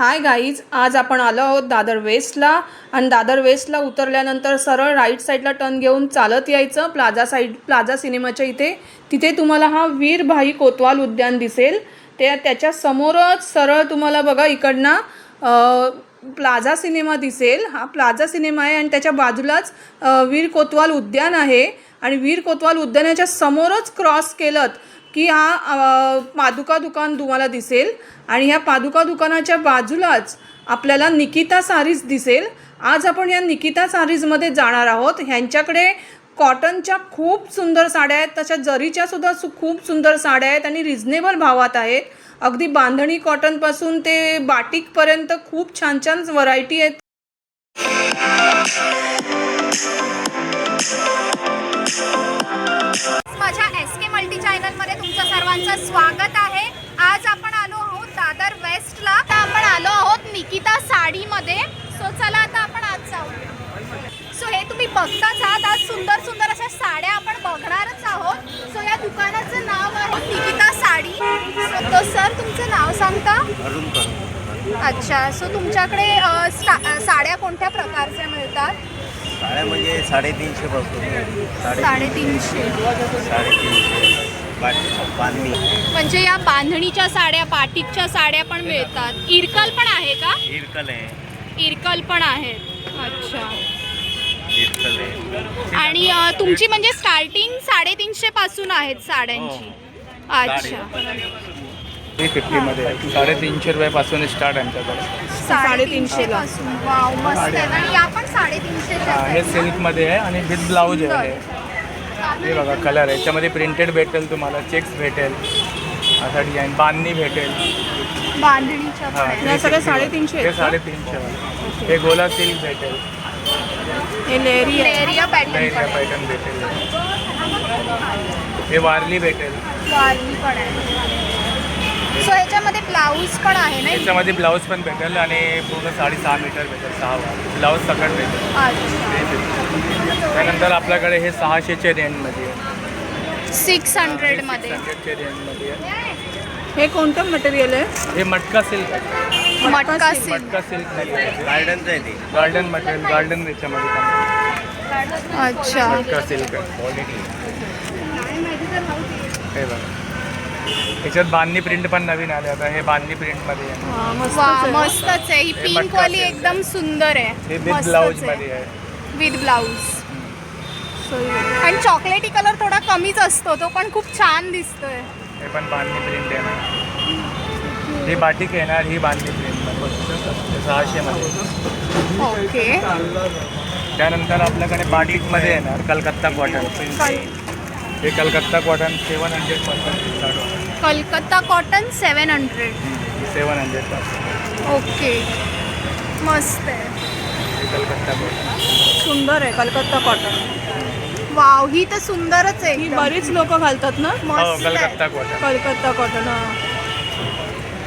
Hi guys आज आपण आलो आहोत दादर वेस्टला. आणि दादर वेस्टला उतरल्यानंतर सरळ राईट साईडला टर्न घेऊन चालत यायचं. प्लाझा साईड प्लाझा सिनेमाच्या इथे. तिथे तुम्हाला हा वीरभाई कोतवाल उद्यान दिसेल. ते त्याच्या समोरच सरळ तुम्हाला बघा इकडनं प्लाझा सिनेमा दिसेल. हा प्लाझा सिनेमा आहे आणि त्याच्या बाजूलाच वीर कोतवाल उद्यान आहे. आणि वीर कोतवाल उद्यानाच्या समोरच क्रॉस केलं की हा पादुका दुकान तुम्हाला दिसेल आणि ह्या पादुका दुकानाच्या बाजूलाच आपल्याला निकिता सारीज दिसेल. आज आपण या निकिता सारीजमध्ये जाणार आहोत. ह्यांच्याकडे कॉटनच्या खूप सुंदर साड्या आहेत. तशा जरीच्या सुद्धा सु खूप सुंदर साड्या आहेत आणि रिझनेबल भावात आहेत. अगदी बांधणी कॉटनपासून ते बाटिकपर्यंत खूप छान छान व्हरायटी आहेत. माझ्या एस के मल्टीच्या चॅनलमध्ये तुमचं सर्वांचं स्वागत आहे. आज आपण आलो आहोत दादर वेस्टला. आता आपण आलो आहोत निकिता साडीमध्ये. सो चला आता आपण आज जाऊ सो हे तुम्ही बघताच आहात. आज सुंदर सुंदर अशा साड्या आपण बघणारच आहोत. सो या दुकानाचं नाव आहे निकिता साडी. सो तो सर तुमचं नाव सांगता? अच्छा. सो तुमच्याकडे साड्या कोणत्या प्रकारच्या मिळतात? साड्या म्हणजे साडेतीनशे पासून साडेतीनशे. साडेतीनशे. म्हणजे या बांधणीच्या साड्या बाटिकच्या साड्या पण मिळतात. इरकल पण आहे का? हिरकल आहे. इरकल पण आहेत अच्छा. आणि तुमची म्हणजे स्टार्टिंग साडेतीनशे पासून आहेत साड्यांची. अच्छा. थ्री फिफ्टीमध्ये आहे. साडेतीनशे रुपयापासून स्टार्ट आमच्याकडे. साडेतीनशेला. पासून. वाव मस्त आहे. आणि या पण साडेतीनशे हा, हे सिल्कमध्ये आहे आणि विथ ब्लाऊज आहे हे. बघा कलर आहे. याच्यामध्ये प्रिंटेड भेटेल तुम्हाला चेक्स भेटेल. असा डिझाईन बांधणी भेटेल. बांधणीच्या पण. आहेत. हे सगळे 350 साडेतीनशे आहेत हे का? साडेतीनशे वाले. हे गोला सिल्क भेटेल. हे आहे. लेरिया पॅटर्न नाही पण आहे. पॅटर्न भेटेल. हे वारली भेटेल. वारली पण आहे. ब्लाऊज पण आहे ना याच्यामध्ये ब्लाऊज पण भेटेल आणि पूर्ण साडी सहा मीटर भेटेल सहा ब्लाऊज सकट भेटेल. अच्छा. त्यानंतर आपल्याकडे हे सहाशेच्या रेंजमध्ये आहे. सिक्स हंड्रेडमध्ये हंड्रेडच्या रेंजमध्ये आहे. हे कोणतं मटेरियल आहे? हे मटका सिल्क आहे. मटका सिल्क मटका सिल्कमध्ये गार्डनचं आहे. ते गार्डन मटेरियल गार्डन याच्यामध्ये अच्छा. मटका सिल्क आहे. क्वालिटी हे बघा. याच्यात बांधणी प्रिंट पण नवीन आले आता हे बांधणी प्रिंटमध्ये आहे. हा, मस्तच वा आहे. मस्तच आहे. ही हे पिंक मटका वाली. एकदम सुंदर हे आहे विथ ब्लाऊज आहे. मध्ये आहे. With blouse. आणि चॉकलेटी कलर थोडा कमीच असतो तो पण खूप छान दिसतोय. हे पण बांधणी प्रिंट येणार ही बाटिक येणार ही बांधणी प्रिंट सहाशे मध्ये. ओके त्यानंतर आपल्याकडे बाटिकमध्ये येणार कलकत्ता कॉटन हे Calcutta cotton seven hundred percent start Calcutta cotton seven hundred. Seven hundred percent okay. मस्त आहे. हे कलकत्ता कॉटन. सुंदर आहे कलकत्ता कॉटन. वाव ही तर सुंदरच आहे ही एकदम. बरीच लोक घालतात ना? हो मस्त आहे. कलकत्ता कॉटन. कलकत्ता कॉटन हा.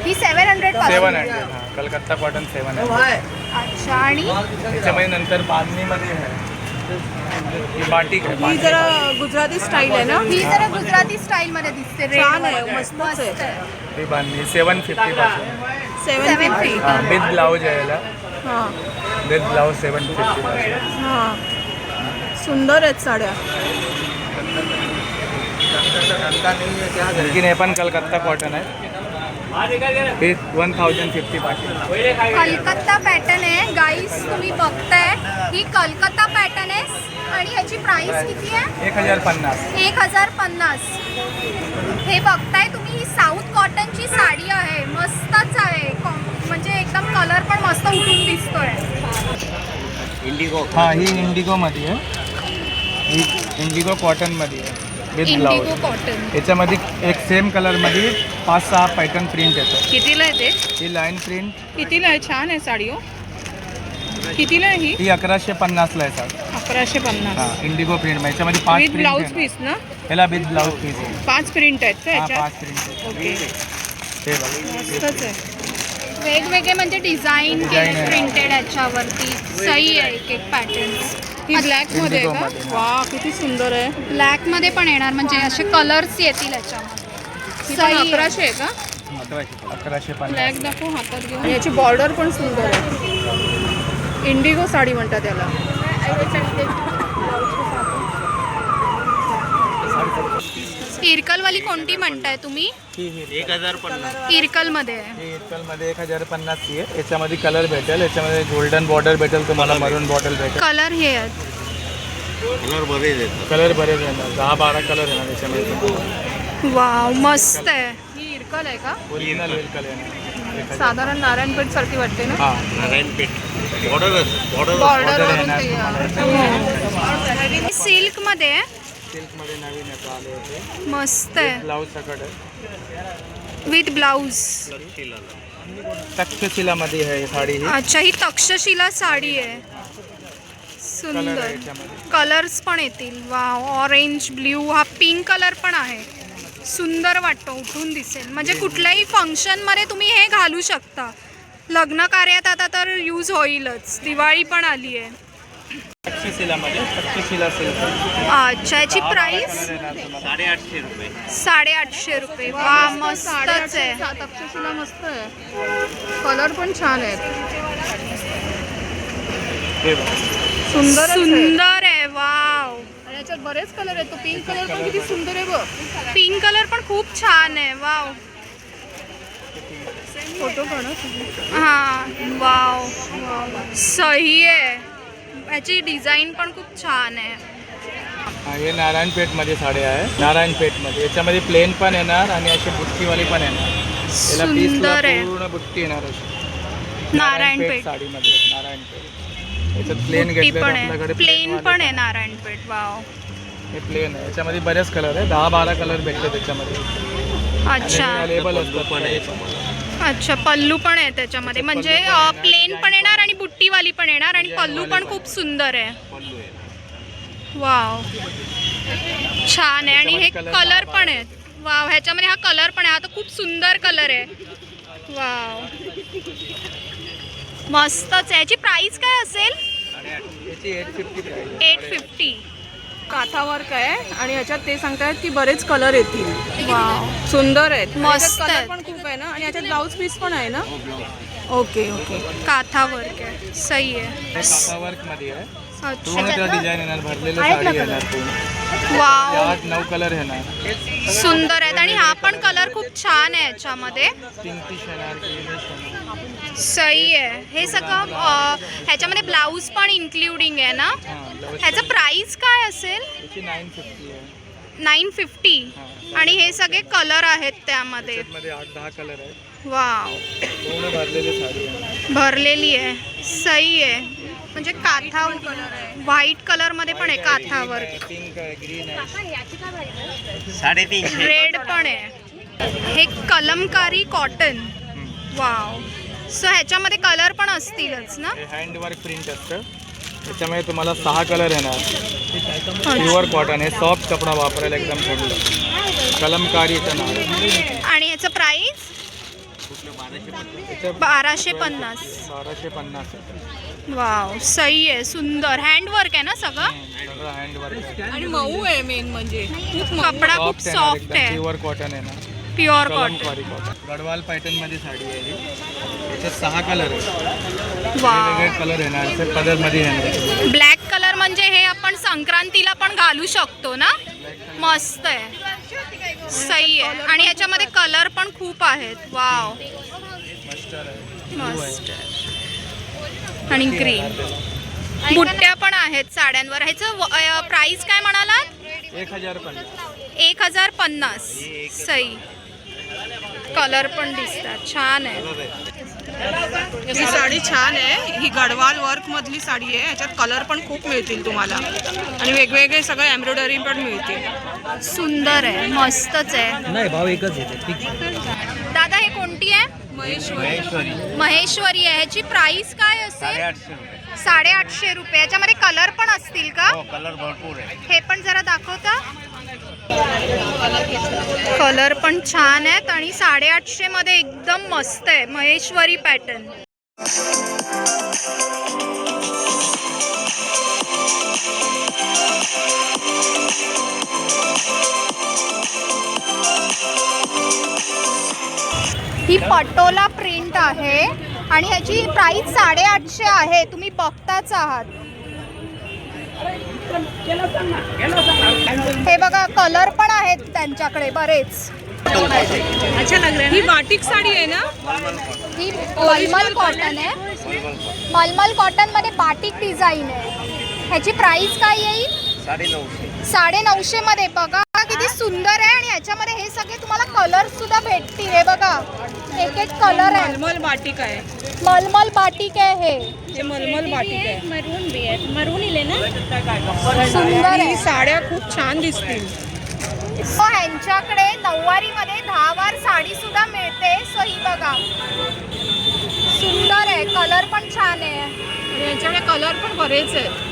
ही सेवन हंड्रेड सेवन हंड्रेड हां कलकत्ता कॉटन सेवन हंड्रेड. अच्छा आणि? त्याच्यामध्ये नंतर बांधणीमध्ये आहे. ही ही जरा गुजराती स्टाईल आहे ना? ही जरा गुजराती स्टाईल मध्ये दिसते. red छान आहे, मध्ये. मस्तच मस्त आहे. आहे. ही बांधणी सेवन फिफ्टी पासून. सेवन 750. फिफ्टी हां विथ ब्लाऊज आहे याला. हां. विथ ब्लाऊज सेवन फिफ्टी पासून. हां. सुंदर आहेत साड्या. आणखीन हे पण कलकत्ता कॉटन आहे. हे वन थाउजंड फिफ्टी पासून. कलकत्ता पॅटर्न आहे. तुम्ही बघताय. ही कलकत्ता पॅटर्न आहे आणि ह्याची प्राइस किती आहे? एक हजार पन्नास. एक हजार पन्नास. हे बघताय तुम्ही ही साऊथ कॉटनची साडी आहे. मस्तच आहे. कॉम- म्हणजे एकदम कलर पण मस्त उठून दिसतोय. इंडिगो हां ही इंडिगोमध्ये आहे. ही इंडिगो कॉटनमध्ये आहे. विथ इंडिगो ब्लाऊज कॉटन याच्यामध्ये एक सेम कलरमध्ये पाच सहा पॅटर्न प्रिंट येतात. कितीला आहे ते? ही लाईन प्रिंट कितीला आहे? छान आहे साडी हो. कितीला आहे ही? ही अकराशे पन्नासला आहे सर अकराशे पन्नास. हां इंडिगो प्रिंट याच्यामध्ये पाच विथ प्रिंट ब्लाऊज पीस ना? ह्याला विथ ब्लाऊज पीस आहे. पाच प्रिंट आहेत का हां याच्यात? पाच प्रिंट ओके हे बघा. मस्तच आहे. वेगवेगळे म्हणजे डिझाईन Design केले आहे. प्रिंटेड याच्यावरती. सही आहे एक एक पॅटर्न ही ब्लॅकमध्ये आहे Indigo मध्ये. का वा किती सुंदर आहे. ब्लॅकमध्ये पण येणार म्हणजे असे कलर्स येतील याच्यामध्ये. ही पण सही आहे. अकराशे आहे का? अकराशे पन्नास. ब्लॅक दाखव हातात घेऊन. याची बॉर्डर पण सुंदर आहे. इंडिगो साडी म्हणतात त्याला इरकलवाली कोणती म्हणताय तुम्ही? ही ही एक हजार पन्नास इरकलमध्ये. ही इरकलमध्ये एक हजार पन्नासची आहे. याच्यामध्ये कलर भेटेल. याच्यामध्ये गोल्डन बॉर्डर भेटेल तुम्हाला मरून बॉर्डर भेटेल. कलर हे आहेत. कलर बरेच कलर बरेच येणार दहा बारा कलर येणार याच्यामध्ये. वाव मस्त आहे. ही इरकल आहे का? ओरिजिनल इरकल येणार. साधारण नारायणपेठ सारखी वाटते ना? हा नारायणपेठ. बॉर्डर सिल्कमध्ये आहे. सिल्कमध्ये? नवीन येतो आले होते. मस्त आहे. ब्लाऊज सकट आहे विथ ब्लाऊज तक्षशिलामध्ये आहे ही साडी ही. अच्छा ही तक्षशिला साडी आहे. आहे सुंदर कलर्स पण येतील. वा ऑरेंज ब्ल्यू हा पिंक कलर पण आहे. सुंदर वाटतो उठून दिसेल. म्हणजे कुठल्याही फंक्शनमध्ये तुम्ही हे घालू शकता. लग्न कार्यात आता तर यूज होईलच. दिवाळी पण आली आहे. अच्छा याची प्राइस साडेआठशे रुपये. साडेआठशे रुपये. वा मस्तच आहे. मस्त आहे. कलर पण छान आहेत. सुंदर सुंदर याच्यात बरेच कलर आहेत. तो पिंक कलर पण किती सुंदर आहे बघ. पिंक कलर पण खूप छान आहे. वाव फोटो पण हा. वाव सही आहे. याची डिझाईन पण खूप छान आहे. हा, नारायणपेठमध्ये साड्या आहे. नारायणपेठमध्ये. याच्यामध्ये प्लेन पण येणार आणि अशी बुट्टीवाली पण येणार. याला पीसला सुंदर आहे. पूर्ण बुट्टी येणार अशी. नारायणपेठ साडीमध्ये. नारायणपेठ. प्लेन पण आहे. प्लेन पण आहे नारायणपेठ वाव हे प्लेन आहे. याच्यामध्ये बरेच कलर आहे. दहा बारा कलर भेटले त्याच्यामध्ये. अच्छा. अवेलेबल पल्लू असतात. पण आहे. अच्छा पल्लू पण आहे त्याच्यामध्ये. म्हणजे प्लेन पण येणार आणि बुट्टीवाली पण येणार आणि पल्लू पण खूप सुंदर आहे. पल्लू आहे. वाव छान आहे. आणि हे कलर पण आहेत. वाव ह्याच्यामध्ये हा कलर पण आहे. हा तर खूप सुंदर कलर आहे. वाव मस्तच आहे. याची प्राइस काय असेल? याची eight fifty price eight fifty काथा work आहे? आणि ह्याच्यात ते सांगतायत की बरेच कलर येतील. वाव सुंदर आहेत. मस्त कलर. पण खूप आहे ना? आणि याच्यात ब्लाऊज पीस पण आहे ना? ओके ओके काथा वर्क आहे सही आहे. डिझाईन येणार. भरलेलं साडी येणार पूर्ण. वाव आठ नऊ कलर येणार. सुंदर आहेत. आणि हा पण खूप छान आहे याच्यामध्ये. सही आहे. हे सगळं ह्याच्यामध्ये ब्लाऊज पण इन्क्लुडिंग आहे ना? ह्याचं प्राइस काय असेल? नाईन फिफ्टी आणि हे सगळे कलर आहेत त्यामध्ये. वाव भरलेली आहे. भरलेली आहे. सही आहे. म्हणजे काथा व्हाईट कलरमध्ये पण आहे काथावर. रेड पण आहे. हे कलमकारी कॉटन वाव सो ह्याच्यामध्ये कलर पण असतीलच ना? हे हँडवर्क प्रिंट असतं. त्याच्यामध्ये तुम्हाला सहा कलर येणार. प्युअर कॉटन आहे सॉफ्ट कपडा वापरायला एकदम थंड आहे. आणि याचं बाराशे पन्नास. बाराशे पन्नास. आहे वाव सही आहे. सुंदर. हँडवर्क आहे ना सगळं? हँडवर्क आहे. आणि मऊ आहे मेन म्हणजे. कपडा खूप सॉफ्ट आहे. प्युअर कॉटन येणार. Pure cotton. गडवाल पॅटर्नमध्ये साडी आहे ही. याच्यात सहा कलर आहे कलर येणार. ते पदरमध्ये येणार. ब्लॅक कलर म्हणजे हे आपण संक्रांतीला पण घालू शकतो ना? मस्त आहे. सही आहे. आणि ह्याच्यामध्ये कलर पण खूप आहेत. वाव. मस्त आणि ग्रीन बुट्ट्या पण आहेत साड्यांवर. ह्याचं प्राइस काय म्हणालात? एक हजार पन्नास. एक हजार पन्नास. सही कलर पण दिसतात. छान आहे. ही साडी छान आहे. ही गडवाल वर्क मधली साडी आहे. याच्यात कलर पण खूप मिळतील तुम्हाला. आणि वेगवेगळे सगळे एम्ब्रॉयडरी पण मिळतील. सुंदर आहे. मस्तच आहे. नाही भाव एकच येते दादा हे कोणती आहे? महेश्वरी. महेश्वरी. आहे. ह्याची प्राइस काय असेल? साडेआठशे रुपये. याच्यामध्ये कलर पण असतील का? हो कलर भरपूर आहे. हे पण जरा दाखवता? कलर पण छान आहेत आणि साडेआठशे मध्ये एकदम मस्त आहे. महेश्वरी पॅटर्न ही पटोला प्रिंट आहे आणि ह्याची प्राइस साडेआठशे आहे. तुम्ही बघताच आहात. हे बघा कलर पण आहेत त्यांच्याकडे बरेच. अच्छा लग रहा है बाटिक साडी आहे ना? ही मलमल कॉटन आहे. मलमल कॉटनमध्ये बाटिक डिझाईन आहे. ह्याची प्राइस काय येईल? साडे नऊशे मध्ये बघा. सुंदर आहे आणि ह्याच्यामध्ये हे सगळे तुम्हाला कलर सुद्धा भेटतील. हे बघा. एक एक कलर आहे. मलमल बाटिक आहे. मलमल बाटिक आहे हे. हे मलमल बाटिक आहे. मरून भी है मरून ही लेना सुंदर आहे. साड्या खूप छान दिसतील. सो ह्यांच्याकडे नऊवारीमध्ये दहा वार साडी सुद्धा मिळते. सो ही बघा. सुंदर आहे. कलर पण छान आहे. आणि यांच्याकडे कलर पण बरेच आहेत.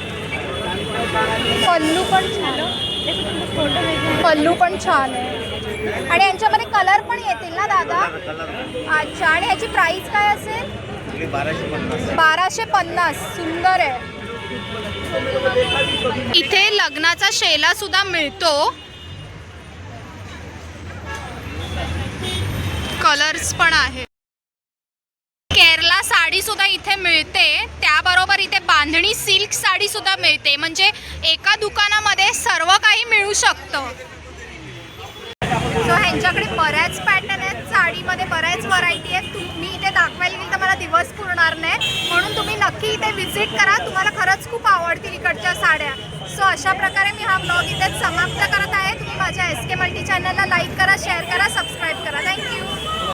पल्लू पण छान. पल्लू पण छान आहे. आणि यांच्यामध्ये कलर पण येतील ना दादा? अच्छा आणि ह्याची प्राइस काय असेल? बाराशे पन्नास. सुंदर आहे. इथे लग्नाचा शेला सुद्धा मिळतो. कलर्स पण आहे सुद्धा इथे मिळते. त्याबरोबर इथे बांधणी सिल्क साडी सुद्धा मिळते. म्हणजे एका दुकानामध्ये सर्व काही मिळू शकतं. सो ह्यांच्याकडे बऱ्याच पॅटर्न आहेत. साडीमध्ये बऱ्याच व्हरायटी आहेत. तुम्ही इथे दाखवायला गेली तर मला दिवस पुरणार नाही. म्हणून तुम्ही नक्की इथे व्हिजिट करा. तुम्हाला खरंच खूप आवडतील इकडच्या साड्या. सो अशा प्रकारे मी हा ब्लॉग इथे समाप्त करत आहे. तुम्ही माझ्या एस के मल्टी चॅनलला लाईक करा शेअर करा सबस्क्राईब करा. Thank you